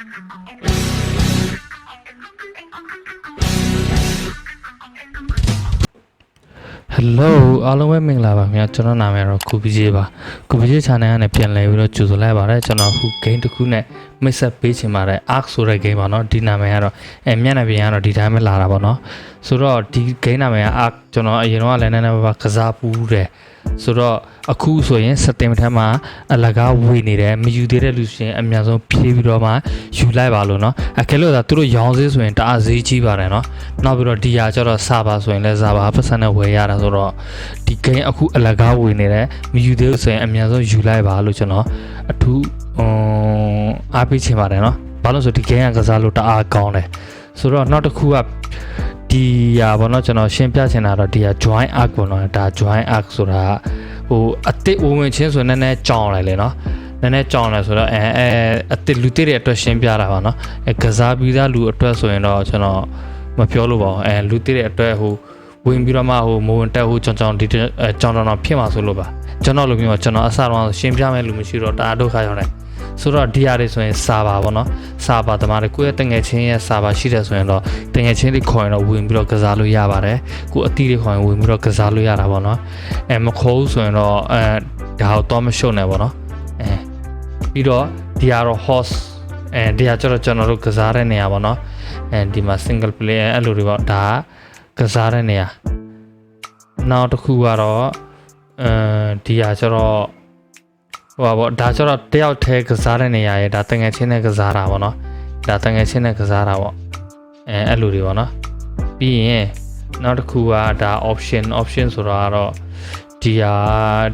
ဟယ်လိုအားလုံးပဲမင်္ဂလာပါခင်ဗျာကျွန်တော်နာမည်တော့ကူပီဂျေပါကူပီဂျေ channel ကနေပြန်လည်ပြီးတော့ကြိုဆိုလိုက်ပါတယ်ကျွန်တော်အခု game တစ်ခုနဲ့ မိတ်ဆက်ပေးချင်ပါတယ် arc ဆိုတဲ့ game ပါเนาะဒီနာမည်ကတော့အဲမျက်နှာပြင်ကတော့ဒီတိုင်းပဲလာတာပေါ့เนาะဆိုတော့ဒီ game နာမည်က arc ကျွန်တော်အရင်တော့လည်းနည်းနည်းပါးပါးကစားပူးတယ်ဆိုတော့အခုဆိုရင်စတင်ထက်မှာအလကားဝေနေတယ်မယူသေးတဲ့လူရှင်အများဆုံးဖြည့်ပြီးတော့မှယူလိုက်ပါလို့เนาะအကယ်လို့သာသူတို့ရောင်းသေးဆိုရင်တအားဈေးကြီးပါတယ်เนาะနောက်ပြီးတော့ဒီဟာကျတော့စာပါဆိုရင်လည်းစာပါပတ်စံနဲ့ဝယ်ရတာဆိုတော့ဒီ game အခုအလကားဝေနေတယ်မယူသေးဘူးဆိုရင်အများဆုံးယူလိုက်ပါလို့ကျွန်တော်အထူး အားပေးချင်ပါတယ်နော်ဘာလို့ဆိုဒီ game ကကစားလို့တအားကောင်းတယ်ဆိုတော့နောက်တစ်ခုကဒီဟာဘောနော်ကျွန်တော်ရှင်းပြချင်တာတော့ဒီဟာ join arc ဘောနော်ဒါ join arc ဆိုတာဟိုအစ်စ်ဝင်ဝင်ချင်းဆိုနည်းနည်းကြောင်လိုက်လေနော်နည်းနည်းကြောင်လဲဆိုတော့အဲအဲအစ်စ်လူတစ်တွေအတွက်ရှင်းပြတာပါနော်အဲကစားပြီးသားလူအတွက်ဆိုရင်တော့ကျွန်တော်မပြောလို့ပါဘူးအဲလူတစ်တွေအတွက်ဟိုဝင်ပြီးတော့မှဟိုမဝင်တက်ဟိုကြောင်ကြောင်ဒီကြောင်ကြောင်ဖြစ်မှာဆိုလို့ပါကျွန်တော်လိုမျိုးကျွန်တော်အစတော့ရှင်းပြမယ်လူမရှိတော့တအားဒုက္ခရောက်တယ် ဆိုတော့ဒီဟာတွေဆိုရင်စာပါပေါ့နော်စာပါသမားတွေကိုယ့်ရဲ့တငယ်ချင်းရဲ့စာပါရှိတယ်ဆိုရင်တော့တငယ်ချင်းတွေခေါ်ရင်တော့ဝင်ပြီးတော့ကစားလို့ရပါတယ်ကိုယ်အတီးတွေခေါ်ရင်ဝင်ပြီးတော့ကစားလို့ရတာပေါ့နော်အဲမခေါ်ဘူးဆိုရင်တော့အဲဒါတော့တော့မရှုံနဲ့ပေါ့နော်အဲပြီးတော့ဒီဟာတော့ host အဲဒီဟာကျတော့ကျွန်တော်တို့ကစားတဲ့နေရာပေါ့နော်အဲဒီမှာ single player အဲ့လိုတွေပေါ့ဒါကကစားတဲ့နေရာနောက်တစ်ခုကတော့အဲဒီဟာကျတော့ ဟိုပါဗောဒါကျတော့တယောက်တည်းကစားတဲ့နေရာရဲ့ဒါတငယ်ချင်းနဲ့ကစားတာဗောနော်ဒါတငယ်ချင်းနဲ့ကစားတာဗောအဲအဲ့လိုတွေဗောနော်ပြီးရင်နောက်တစ်ခုကဒါ option option ဆိုတော့ကတော့ဒီဟာ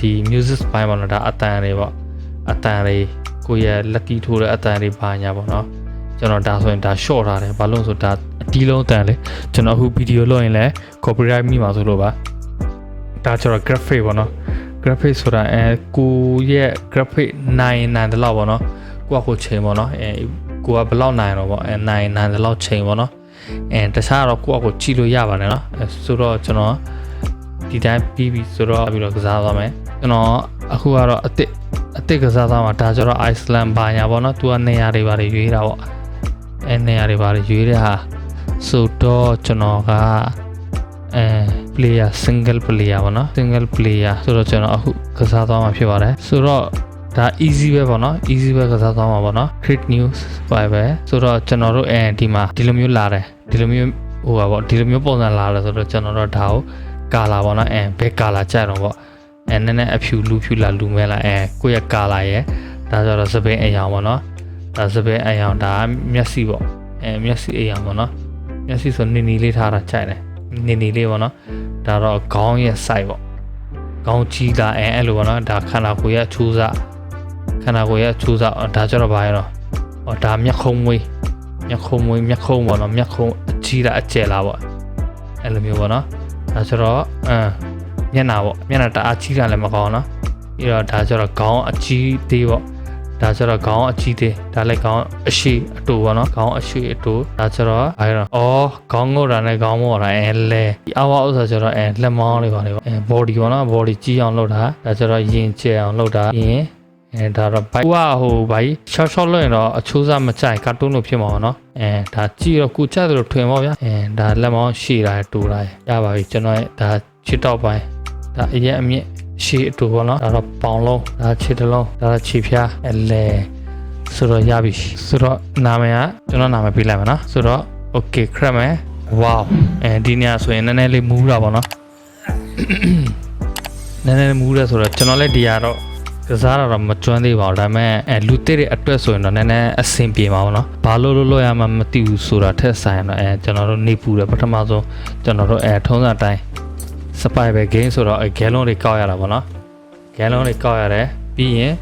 ဒီ music ဘိုင်းဗောနော်ဒါအတန်တွေဗောအတန်တွေကိုယ့်ရဲ့ lucky ထိုးတဲ့အတန်တွေပါညာဗောနော်ကျွန်တော်ဒါဆိုရင်ဒါ short ထားတယ်ဘာလို့လဲဆိုဒါအတီးလုံးအတန်လေကျွန်တော်အခု video လုပ်ရင်လည်း copyright မိမှာဆိုလို့ပါဒါကျတော့ graphic ဗောနော် graphic ဆိုတာအဲကိုရဲ့ graphic နိုင်နိုင်တယ်လို့ပေါ့နော်ကိုကကိုချိန်ပေါ့နော်အဲကိုကဘယ်လောက်နိုင်တော့ပေါ့အဲနိုင်နိုင်တယ်လို့ချိန်ပေါ့နော်အဲတခြားတော့ကိုကကိုကြည့်လို့ရပါတယ်နော်အဲဆိုတော့ကျွန်တော်ဒီတိုင်းပြီးပြီဆိုတော့ပြီးတော့ကစားသွားမယ်ကျွန်တော်အခုကတော့အစ်စ်အစ်စ်ကစားသွားမှာဒါကျတော့ Iceland ဘာညာပေါ့နော်သူကနေရာတွေဘာတွေရွေးတာပေါ့အဲနေရာတွေဘာတွေရွေးတဲ့ဟာဆိုတော့ကျွန်တော်ကအဲ player single player ပေါ့နော် single player ဆိုတော့ကျွန်တော်အခုကစားသွားမှာဖြစ်ပါတယ်ဆိုတော့ဒါ easy ပဲပေါ့နော် easy ပဲကစားသွားမှာပေါ့နော် create news ပဲပဲဆိုတော့ကျွန်တော်တို့အဲဒီမှာဒီလိုမျိုးလာတယ်ဒီလိုမျိုးဟိုပါပေါ့ဒီလိုမျိုးပုံစံလာတယ်ဆိုတော့ကျွန်တော်တို့ဒါကိုကာလာပေါ့နော်အဲဘယ်ကာလာကြိုက်တော့ပေါ့အဲနည်းနည်းအဖြူလူဖြူလာလူမဲလာအဲကိုယ့်ရဲ့ကာလာရဲ့ဒါဆိုတော့စပင်းအယောင်ပေါ့နော်ဒါစပင်းအယောင်ဒါမျက်စိပေါ့အဲမျက်စိအယောင်ပေါ့နော်မျက်စိဆိုနေနေလေးထားတာကြိုက်တယ် နေနေလေးပေါ့နော်ဒါတော့ခေါင်းရဲ့ site ပေါ့ခေါင်းကြီးတာအဲအဲ့လိုပေါ့နော်ဒါခန္ဓာကိုယ်ရဲ့အချိုးစားခန္ဓာကိုယ်ရဲ့အချိုးစားဒါကြတော့ဘာရတော့ဟောဒါမျက်ခုံးမွေးမျက်ခုံးမွေးမျက်ခုံးပေါ့နော်မျက်ခုံးအကြီးတာအကျယ်လားပေါ့အဲ့လိုမျိုးပေါ့နော်ဒါကြတော့အမ်မျက်နှာပေါ့မျက်နှာတအားကြီးတာလည်းမကောင်းနော်ပြီးတော့ဒါကြတော့ခေါင်းအကြီးသေးပေါ့ ဒါကျတော့ခေါင်းအကြီးသေးဒါလည်းခေါင်းအရှိအတူပေါ့နော်ခေါင်းအရှိအတူဒါကျတော့အဲတော့အော်ခေါင်းငုတ်တာနဲ့ခေါင်းမော့တာအဲလဲအဝဥစ္စာကျတော့အဲလက်မောင်းလေးပါလေပေါ့အဲ body ပေါ့နော် body ကြီးအောင်လုပ်တာဒါကျတော့ရင်ကျဲအောင်လုပ်တာရင်အဲဒါတော့ဘိုက်ဟိုဟိုဘိုက်ရှော့ရှော့လုပ်ရင်တော့အချိုးစားမကြိုက်ကာတွန်းလို့ဖြစ်မှာပေါ့နော်အဲဒါကြည့်တော့ကိုကြက်တယ်လို့ထွင်ပါဗျာအဲဒါလက်မောင်းရှည်တာတူတာရပါပြီကျွန်တော်ဒါချစ်တော့ပိုင်းဒါအရင်အမြင့် ရှေ့အတူပေါ့နော်ဒါတော့ပေါင်လုံးဒါခြေတစ်လုံးဒါတော့ခြေဖြားအလဲဆိုတော့ရပြီဆိုတော့နာမည်ကကျွန်တော်နာမည်ပေးလိုက်မယ်နော်ဆိုတော့ okay ခရက်မယ် wow အဲဒီနေရာဆိုရင်နည်းနည်းလေးမူးတာပေါ့နော်နည်းနည်းမူးတယ်ဆိုတော့ကျွန်တော်လည်းဒီဟာတော့ကစားတာတော့မကျွမ်းသေးပါဘူးဒါပေမဲ့အဲလူတစ်တဲ့အတွက်ဆိုရင်တော့နည်းနည်းအဆင်ပြေမှာပေါ့နော်ဘာလို့လို့လို့ရမှမသိဘူးဆိုတာထက်ဆိုင်တော့အဲကျွန်တော်တို့နေပူတယ်ပထမဆုံးကျွန်တော်တို့အဲထုံးစံတိုင်း စပိုင်ပဲ game ဆိုတော့အဲ gallon တွေကောက်ရတာပေါ့နော် gallon တွေကောက်ရတယ်ပြီးရင်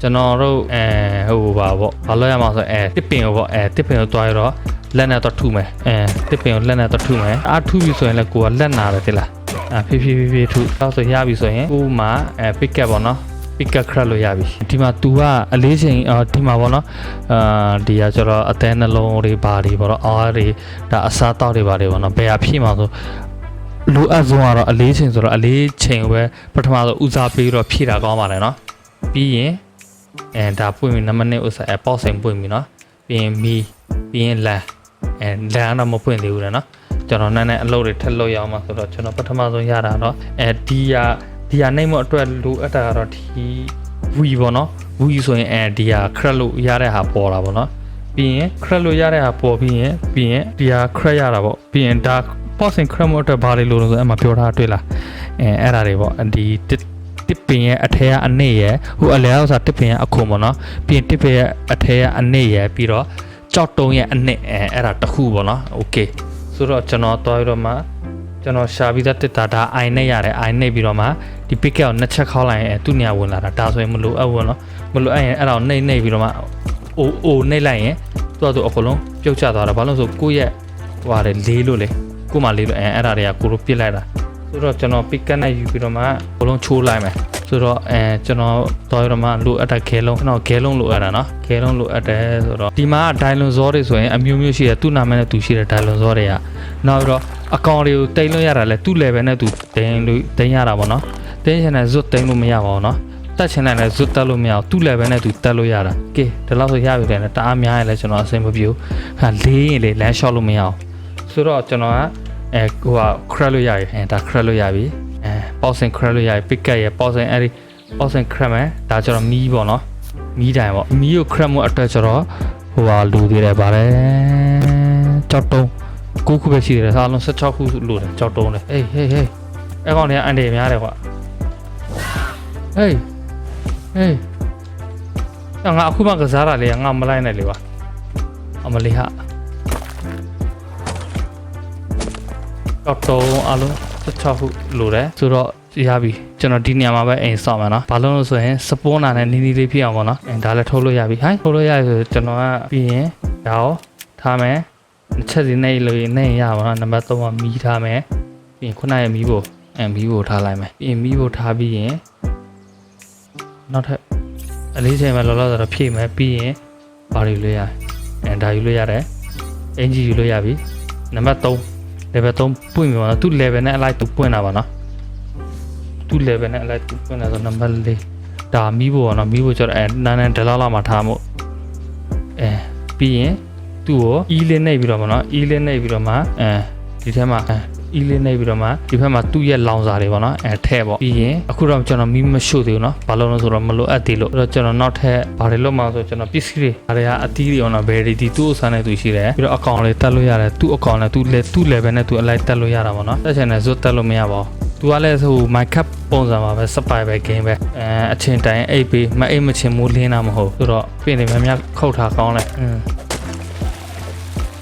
ကျွန်တော်တို့အဲဟိုပါပေါ့ဘာလို့ရမှာဆိုအဲတစ်ပင်ကိုပေါ့အဲတစ်ပင်ကိုတွားရတော့လက်နဲ့တော့ထုမယ်အဲတစ်ပင်ကိုလက်နဲ့တော့ထုမယ်အားထုပြီဆိုရင်လည်းကိုကလက်နာတယ်တိလားအာဖြည်းဖြည်းဖြည်းဖြည်းထုတော့ဆိုရပြီဆိုရင်ကိုမှအဲ pick up ပေါ့နော် pick up ခရက်လို့ရပြီဒီမှာ तू ကအလေးချိန်အာဒီမှာပေါ့နော်အာဒီကကျတော့အသေးနှလုံးတွေဘာတွေပေါ့နော်အားတွေဒါအစားတောက်တွေဘာတွေပေါ့နော်ဘယ်ဟာဖြစ်မှာဆို လိုအပ်ဆုံးကတော့အလေးချိန်ဆိုတော့အလေးချိန်ကိုပဲပထမဆုံးဦးစားပေးတော့ဖြည့်တာကောင်းပါတယ်เนาะပြီးရင်အဲဒါပွင့်ပြီနံပါတ်1ဥစ္စာအဲပေါ့စိန်ပွင့်ပြီเนาะ ပြီးရင်မီပြီးရင်လန်အဲလန်ကတော့မပွင့်သေးဘူးလေနော်ကျွန်တော်နည်းနည်းအလုပ်တွေထက်လို့ရအောင်ပါဆိုတော့ကျွန်တော်ပထမဆုံးရတာတော့အဲဒီဟာဒီဟာနိုင်မအတွက်လိုအပ်တာကတော့ဒီဝီပေါ့နော်ဝီဆိုရင်အဲဒီဟာခရက်လို့ရတဲ့ဟာပေါ်တာပေါ့နော်ပြီးရင်ခရက်လို့ရတဲ့ဟာပေါ်ပြီးရင်ပြီးရင်ဒီဟာခရက်ရတာပေါ့ပြီးရင်ဒါ posting ခရက်မို့အတွက်ဘာတွေလို့လဲဆိုအဲ့မှာပြောထားတွေ့လားအဲအဲ့ဒါတွေပေါ့ဒီတစ်တစ်ပင်ရဲ့အထက်ကအနစ်ရဲ့ဟိုအလဲအောင်ဆိုတစ်ပင်ရဲ့အခုပေါ့နော်ပြီးရင်တစ်ပင်ရဲ့အထက်ကအနစ်ရဲ့ပြီးတော့ကြောက်တုံးရဲ့အနစ်အဲအဲ့ဒါတစ်ခုပေါ့နော်โอเคဆိုတော့ကျွန်တော်တွားပြီးတော့မှကျွန်တော်ရှာပြီးသားတစ်တာဒါအိုင်နဲ့ရတယ်အိုင်နဲ့ပြီးတော့မှဒီ pick ကိုနှစ်ချက်ခေါက်လိုက်ရင်သူ့နေရာဝင်လာတာဒါဆိုရင်မလို့အပ်ဘူးနော်မလို့အဲ့ရင်အဲ့ဒါကိုနှိမ့်နှိမ့်ပြီးတော့မှအိုအိုနှိမ့်လိုက်ရင်သူ့အတူအကုန်လုံးပြုတ်ကျသွားတာဘာလို့လဲဆိုကိုယ့်ရဲ့ဟိုဟာလေလေးလို့လေ ကို့မှာလေးလို့အဲအဲ့ဒါတွေကကိုလိုပြစ်လိုက်တာဆိုတော့ကျွန်တော် pick ကနဲ့ယူပြီးတော့မှဘလုံးချိုးလိုက်မယ်ဆိုတော့အဲကျွန်တော်တော်ရတော့မှလိုအပ်တဲ့ခဲလုံးကျွန်တော်ခဲလုံးလိုအပ်တာနော်ခဲလုံးလိုအပ်တယ်ဆိုတော့ဒီမှာဒိုင်လွန်ဇောတွေဆိုရင်အမျိုးမျိုးရှိတယ်သူ့နာမည်နဲ့သူရှိတယ်ဒိုင်လွန်ဇောတွေကနောက်ပြီးတော့အကောင့်တွေကိုတိမ့်လို့ရတာလဲသူ့ level နဲ့သူတင်လို့တင်ရတာပေါ့နော်တင်ချင်တဲ့ဇွတ်တိမ့်လို့မရပါဘူးနော်တက်ချင်တဲ့လည်းဇွတ်တက်လို့မရအောင်သူ့ level နဲ့သူတက်လို့ရတာကဲဒီလောက်ဆိုရပြီလေတအားများရင်လည်းကျွန်တော်အဆင်မပြေဘူးဟာလေးရင်လေလမ်းလျှောက်လို့မရအောင် ဆိုတော့ကျွန်တော်ကအဲဟိုက crack လို့ရပြီအဲဒါ crack လို့ရပြီအဲ pausing crack လို့ရပြီ pick up ရ pausing အဲ့ဒီ pausing crack မယ်ဒါကျတော့မီးပေါ့နော်မီးတိုင်ပေါ့မီးကို crack မှုအတွက်ကျတော့ဟိုဟာလူသေးတယ်ဗါတယ်ကြောက်တုံး9ခုပဲရှိတယ်အားလုံး16ခုလူတယ်ကြောက်တုံးတယ်ဟေးဟေးဟေးအဲ့ကောင်တွေကအန်တယ်များတယ်ကွာဟေးဟေးငါအခုမှကစားတာလေငါမလိုက်နဲ့လေကွာအမလေးဟာ တော့တုံးအလုံး16ခုလိုတယ်ဆိုတော့ရပြီကျွန်တော်ဒီနေရာမှာပဲအိမ်ဆောက်မယ်နော်ဘာလို့လဲဆိုရင်စပွန်နာနဲ့နီးနီးလေးဖြစ်အောင်ပေါ့နော်အဲဒါလည်းထုတ်လို့ရပြီဟိုင်းထုတ်လို့ရပြီဆိုကျွန်တော်ကပြီးရင်ဒါရောထားမယ်တစ်ချက်စီနေလို့နေရပါတော့နံပါတ်3ကမီးထားမယ်ပြီးရင်ခုနရဲ့မီးဖို့အဲမီးဖို့ထားလိုက်မယ်ပြီးရင်မီးဖို့ထားပြီးရင်နောက်ထပ်အလေးချိန်မှာလောလောဆယ်တော့ဖြည့်မယ်ပြီးရင်ဘာတွေလို့ရအဲဒါယူလို့ရတယ်အင်ဂျီယူလို့ရပြီနံပါတ်3 level 3ပွင့်ပြီပါနော်သူ level နဲ့အလိုက်သူပွင့်တာပါနော်သူ level နဲ့အလိုက်သူပွင့်တာဆိုနံပါတ်4ဒါမီးဖို့ပါနော်မီးဖို့ကျတော့အဲနန်းနန်းဒလားလာမှာထားမို့အဲပြီးရင်သူ့ကို e လေးနှိပ်ပြီးတော့မနော် e လေးနှိပ်ပြီးတော့မှအဲဒီထဲမှာ အဲ e လေးနှိပ်ပြီးတော့မှဒီဘက်မှာသူ့ရဲ့လောင်စာတွေပေါ့နော်အဲထဲပေါ့ပြီးရင်အခုတော့ကျွန်တော်မီးမရှို့သေးဘူးနော်ဘာလို့လဲဆိုတော့မလိုအပ်သေးလို့အဲ့တော့ကျွန်တော်နောက်ထပ်ဘာတွေလုပ်မှာဆိုကျွန်တော်ပစ္စည်းတွေဒါတွေကအသီးတွေအောင်တော့ဘယ်ဒီသူ့အစားနဲ့သူရှိတယ်ပြီးတော့အကောင်လေးတက်လို့ရတယ်သူ့အကောင်နဲ့သူ့လေသူ့ level နဲ့သူအလိုက်တက်လို့ရတာပေါ့နော်တက်ချင်တယ်ဇွတ်တက်လို့မရပါဘူးသူကလည်းဟို my cup ပုံစံပါပဲ survival game ပဲအဲအချင်းတိုင်းအိပ်ပြီးမအိပ်မချင်းမိုးလင်းတာမဟုတ်ဆိုတော့ပြင်နေများများခုတ်ထားကောင်းလဲอืม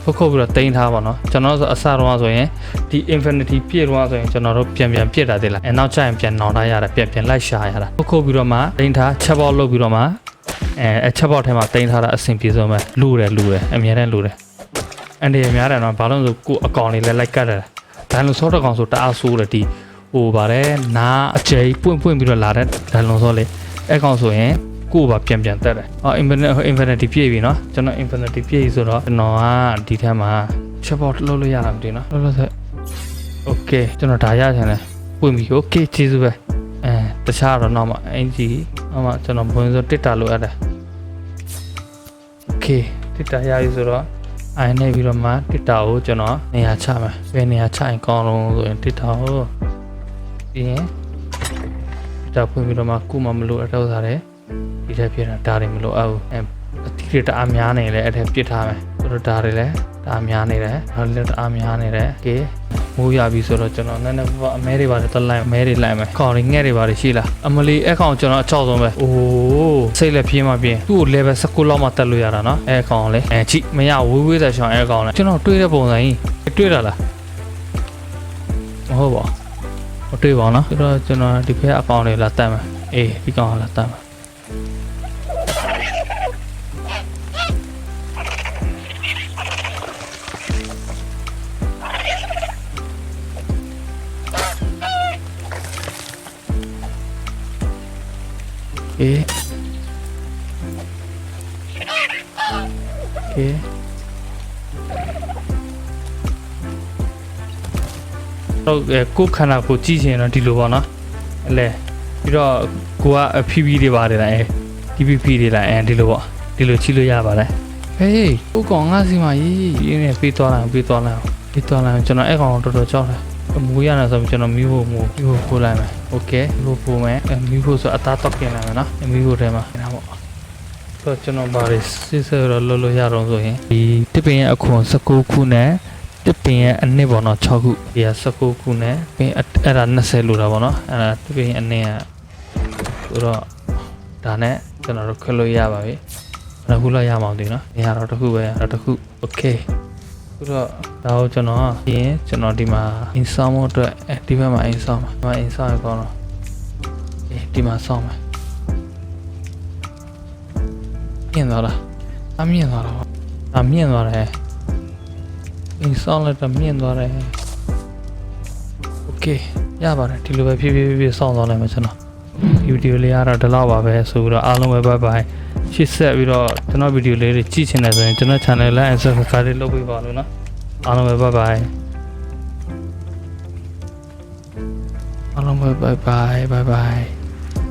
ခုတ်ခုတ်ပြီးတော့တင်ထားပါတော့ကျွန်တော်ဆိုအစတော့ဆိုရင်ဒီ infinity ပြည့်တော့ဆိုရင်ကျွန်တော်တို့ပြန်ပြန်ပြစ်တာတည်းလားအဲနောက်ကျရင်ပြန်နောင်ထားရတာပြန်ပြန်လိုက်ရှာရတာခုတ်ခုတ်ပြီးတော့မှတင်ထားချက်ပေါက်လုပ်ပြီးတော့မှအဲအချက်ပေါက်ထဲမှာတင်ထားတာအဆင်ပြေဆုံးပဲလူတယ်လူတယ်အများနဲ့လူတယ်အန်ဒီရများတယ်နော်ဘာလို့လဲဆိုကိုအကောင်လေးလဲလိုက်ကတ်တယ်ဒိုင်လုံဆော့တော့ကောင်ဆိုတအားဆိုးတယ်ဒီဟိုပါတယ်နားအကျိပွင့်ပွင့်ပြီးတော့လာတဲ့ဒိုင်လုံဆော့လေးအဲကောင်ဆိုရင် ကိုယ်ပါပြန်ပြန်တက်တယ်အော် infinite infinity ပြည့်ပြီနော်ကျွန်တော် infinity ပြည့်ပြီဆိုတော့ကျွန်တော်ကဒီထက်မှာ chapboard လောက်လို့ရတာမသိနော်လောက်လောက်ဆက် okay ကျွန်တော်ဒါရချင်တယ်ဝင်ပြီ okay ကျေးဇူးပဲအဲတခြားတော့နောက်မှအင်ဂျီနောက်မှကျွန်တော်ဘွန်းဆိုတစ်တာလိုအပ်တယ် okay တစ်တာရပြီဆိုတော့အိုင်နေပြီးတော့မှတစ်တာကိုကျွန်တော်နေရာချမယ်ဘယ်နေရာချရင်ကောင်းလုံးဆိုရင်တစ်တာကိုပြီးရင်တစ်တာဖွင့်ပြီးတော့မှကုမမလို့အထောက်စားတယ် ဒီထက်ပြတာဒါတွေမလို့အပ်ဘူးအတိရတအားများနေလဲအဲ့ထက်ပြစ်ထားမယ်ဆိုတော့ဒါတွေလည်းဒါများနေတယ်ဒါလည်းတအားများနေတယ်ကဲမိုးရပြီဆိုတော့ကျွန်တော်နည်းနည်းပေါ့ပေါ့အမဲတွေပါတယ်တက်လိုက်အမဲတွေလိုက်မယ်ခေါင်တွေငှက်တွေပါတယ်ရှိလားအမလီအဲ့ခေါင်ကျွန်တော်အချောက်ဆုံးပဲအိုးစိတ်လည်းပြင်းမှပြင်းသူ့ကို level 16လောက်မှတက်လို့ရတာနော်အဲ့ခေါင်လေအဲချိမရဝေးဝေးသာရှောင်းအဲ့ခေါင်လေကျွန်တော်တွေးတဲ့ပုံစံကြီးတွေးတာလားမဟုတ်ပါဘူးမတွေးပါဘူးနော်ဆိုတော့ကျွန်တော်ဒီဖက်အကောင်တွေလာတက်မယ်အေးဒီကောင်လာတက်မယ် ကဲကဲတော့ကိုခန္ဓာကိုကြည့်ချင်တော့ဒီလိုပေါ့နော်အလဲပြီးတော့ကိုက PP တွေပါတယ်လားအဲ DPP တွေလားအဲဒီလိုပေါ့ဒီလိုကြည့်လို့ရပါတယ်ဟေးကိုကောင်ငါစီမကြီးရင်းနဲ့ပေးသွားလိုက်ပေးသွားလိုက်ပေးသွားလိုက်ကျွန်တော်အဲ့ကောင်တော်တော်ကြောက်တယ် မူရနေဆိုပြီးကျွန်တော်မီးဖို့မူမီးဖို့ပို့လိုက်မယ်โอเคမီးဖို့ပို့မယ်အဲမီးဖို့ဆိုအသားတော့ပြင်လိုက်မယ်နော်အဲမီးဖို့ထဲမှာဒါပေါ့ဆိုတော့ကျွန်တော်ဘာလို့စစ်စစ်တော့လောလောရတော့ဆိုရင်ဒီတစ်ပင်ရဲ့အခွန်19ခုနဲ့တစ်ပင်ရဲ့အနစ်ပေါ့နော်6ခုဒီက19ခုနဲ့ပင်အဲ့အဲ့ဒါ20လို့တာပေါ့နော်အဲ့ဒါတစ်ပင်ရဲ့အနစ်ကဆိုတော့ဒါနဲ့ကျွန်တော်တို့ခွဲလို့ရပါပြီတစ်ခုလောက်ရမှာမသိဘူးနော်နေရာတော့တစ်ခုပဲရတော့တစ်ခုโ อเคဆိုတော့ဒါကိုကျွန်တော်ကပြင်ကျွန်တော်ဒီမှာ install ဖို့အတွက်အဲဒီဘက်မှာ install မှာဒီမှာ install ရကောင်းတော့ဒီမှာဆောင်းမယ်မြင်သွားလားအမြင်သွားတော့အမြင်သွားတယ် install လိုက်တော့မြင်သွားတယ် okay ရပါတယ်ဒီလိုပဲဖြည်းဖြည်းဖြည်းဖြည်းစောင့်သွားလိုက်မယ်ကျွန်တော်ဒီဗီဒီယိုလေးကတော့ဒီလောက်ပါပဲဆိုပြီးတော့အားလုံးပဲ bye bye ရှေ့ဆက်ပြီးတော့ကျွန်တော်ဗီဒီယိုလေးတွေကြည့်ချင်တယ်ဆိုရင်ကျွန်တော် channel လေး and subscribe လေးလုပ်ပေးပါလို့နော်အားလုံးပဲ bye bye အားလုံးပဲ bye bye bye bye